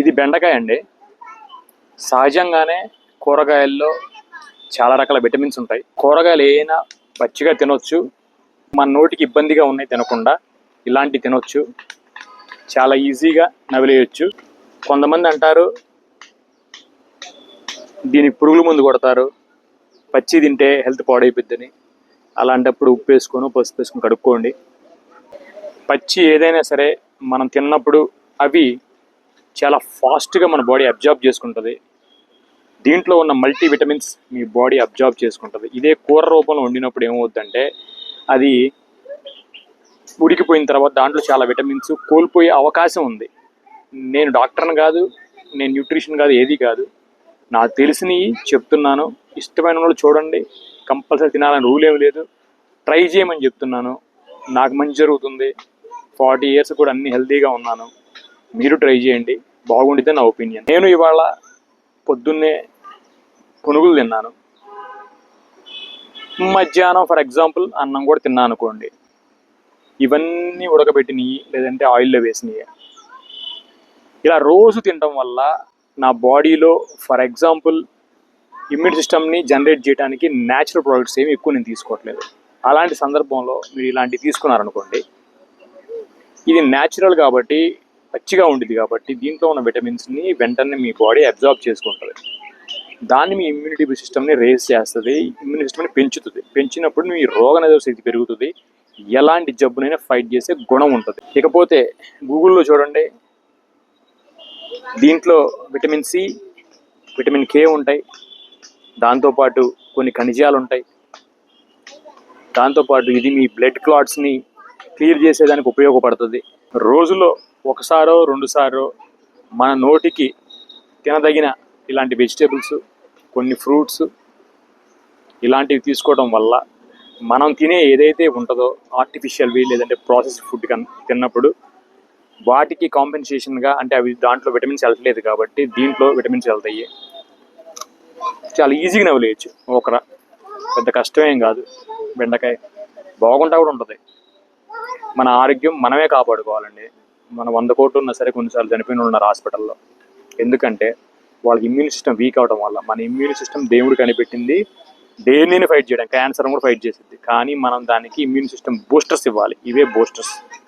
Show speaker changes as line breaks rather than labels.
ఇది బెండకాయ అండి. సహజంగానే కూరగాయల్లో చాలా రకాల విటమిన్స్ ఉంటాయి. కూరగాయలు ఏదైనా పచ్చిగా తినొచ్చు మన నోటికి ఇబ్బందిగా ఉన్నాయి తినకుండా ఇలాంటి తినొచ్చు చాలా ఈజీగా నవిలేయచ్చు. కొంతమంది అంటారు దీనికి పురుగుల మందు కొడతారు పచ్చి తింటే హెల్త్ పాడైపోద్దని. అలాంటప్పుడు ఉప్పు వేసుకొని పసుపు వేసుకొని కడుక్కోండి. పచ్చి ఏదైనా సరే మనం తిన్నప్పుడు అవి చాలా ఫాస్ట్గా మన బాడీ అబ్జార్బ్ చేసుకుంటుంది. దీంట్లో ఉన్న మల్టీ విటమిన్స్ మీ బాడీ అబ్జార్బ్ చేసుకుంటుంది. ఇదే కూర రూపంలో వండినప్పుడు ఏమవుద్దంటే అది ఉడికిపోయిన తర్వాత దాంట్లో చాలా విటమిన్స్ కోల్పోయే అవకాశం ఉంది. నేను డాక్టర్ని కాదు నేను న్యూట్రిషన్ కాదు ఏది కాదు. నాకు తెలిసినవి చెప్తున్నాను. ఇష్టమైన వాళ్ళు చూడండి. కంపల్సరీ తినాలని రూల్ ఏమి లేదు. ట్రై చేయమని చెప్తున్నాను. నాకు మంచి జరుగుతుంది. ఫార్టీ ఇయర్స్ కూడా అన్ని హెల్తీగా ఉన్నాను. మీరు ట్రై చేయండి. బాగుండితే నా ఒపీనియన్. నేను ఇవాళ పొద్దున్నే పునుగులు తిన్నాను. మధ్యాహ్నం ఫర్ ఎగ్జాంపుల్ అన్నం కూడా తిన్నాను అనుకోండి. ఇవన్నీ ఉడకబెట్టినవి లేదంటే ఆయిల్లో వేసినవి ఇలా రోజు తినడం వల్ల నా బాడీలో ఫర్ ఎగ్జాంపుల్ ఇమ్యూన్ సిస్టమ్ని జనరేట్ చేయడానికి న్యాచురల్ ప్రోడక్ట్స్ ఏమి ఎక్కువ నేను తీసుకోవట్లేదు. అలాంటి సందర్భంలో మీరు ఇలాంటివి తీసుకున్నారనుకోండి. ఇది న్యాచురల్ కాబట్టి పచ్చిగా ఉండేది కాబట్టి దీంట్లో ఉన్న విటమిన్స్ని వెంటనే మీ బాడీ అబ్జార్బ్ చేసుకుంటుంది. దాన్ని మీ ఇమ్యూనిటీ సిస్టమ్ని రేస్ చేస్తుంది ఇమ్యూనిటీ సిస్టమ్ని పెంచుతుంది. పెంచినప్పుడు మీ రోగనిరోధక శక్తి పెరుగుతుంది ఎలాంటి జబ్బునైనా ఫైట్ చేసే గుణం ఉంటుంది. ఇకపోతే గూగుల్లో చూడండి దీంట్లో విటమిన్ సి విటమిన్ కే ఉంటాయి. దాంతోపాటు కొన్ని ఖనిజాలు ఉంటాయి దాంతోపాటు ఇది మీ బ్లడ్ క్లాట్స్ని క్లియర్ చేసేదానికి ఉపయోగపడుతుంది. రోజులో ఒకసారో రెండుసారో మన నోటికి తినదగిన ఇలాంటి వెజిటేబుల్స్ కొన్ని ఫ్రూట్స్ ఇలాంటివి తీసుకోవడం వల్ల మనం తినే ఏదైతే ఉంటుందో ఆర్టిఫిషియల్వి లేదంటే ప్రాసెస్డ్ ఫుడ్ కన్ తిన్నప్పుడు వాటికి కాంపెన్సేషన్గా అంటే అవి దాంట్లో విటమిన్స్ వెళ్తలేదు కాబట్టి దీంట్లో విటమిన్స్ వెళ్తాయి చాలా ఈజీగా నవ్వులేయచ్చు ఒకరా పెద్ద కష్టమేం కాదు. బెండకాయ బాగుంటా కూడా ఉంటుంది. మన ఆరోగ్యం మనమే కాపాడుకోవాలండి. మన వంద కోట్లు ఉన్నా సరే కొన్నిసార్లు చనిపోయిన ఉన్నారు హాస్పిటల్లో. ఎందుకంటే వాళ్ళకి ఇమ్యూన్ సిస్టమ్ వీక్ అవడం వల్ల మన ఇమ్యూన్ సిస్టమ్ దేవుడు కనిపెట్టింది. దేనిని ఫైట్ చేయడం క్యాన్సర్ కూడా ఫైట్ చేసింది కానీ మనం దానికి ఇమ్యూన్ సిస్టమ్ బూస్టర్స్ ఇవ్వాలి. ఇవే బూస్టర్స్.